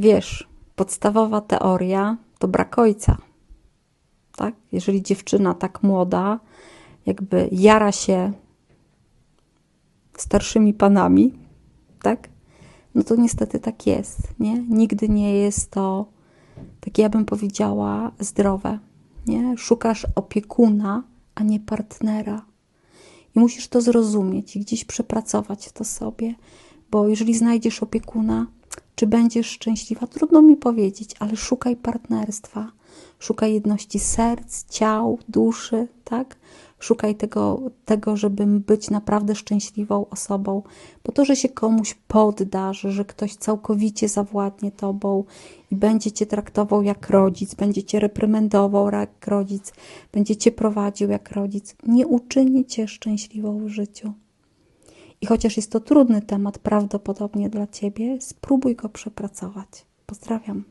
wiesz, podstawowa teoria to brak ojca. Tak? Jeżeli dziewczyna tak młoda, jakby jara się starszymi panami, tak? No to niestety tak jest, nie? Nigdy nie jest to, takie ja bym powiedziała, zdrowe, nie? Szukasz opiekuna, a nie partnera. I musisz to zrozumieć i gdzieś przepracować to sobie, bo jeżeli znajdziesz opiekuna, czy będziesz szczęśliwa, trudno mi powiedzieć, ale szukaj partnerstwa, szukaj jedności serc, ciał, duszy, tak? Szukaj tego, tego, żeby być naprawdę szczęśliwą osobą, bo to, że się komuś poddasz, że ktoś całkowicie zawładnie tobą i będzie cię traktował jak rodzic, będzie cię reprymendował jak rodzic, będzie cię prowadził jak rodzic, nie uczyni cię szczęśliwą w życiu. I chociaż jest to trudny temat prawdopodobnie dla ciebie, spróbuj go przepracować. Pozdrawiam.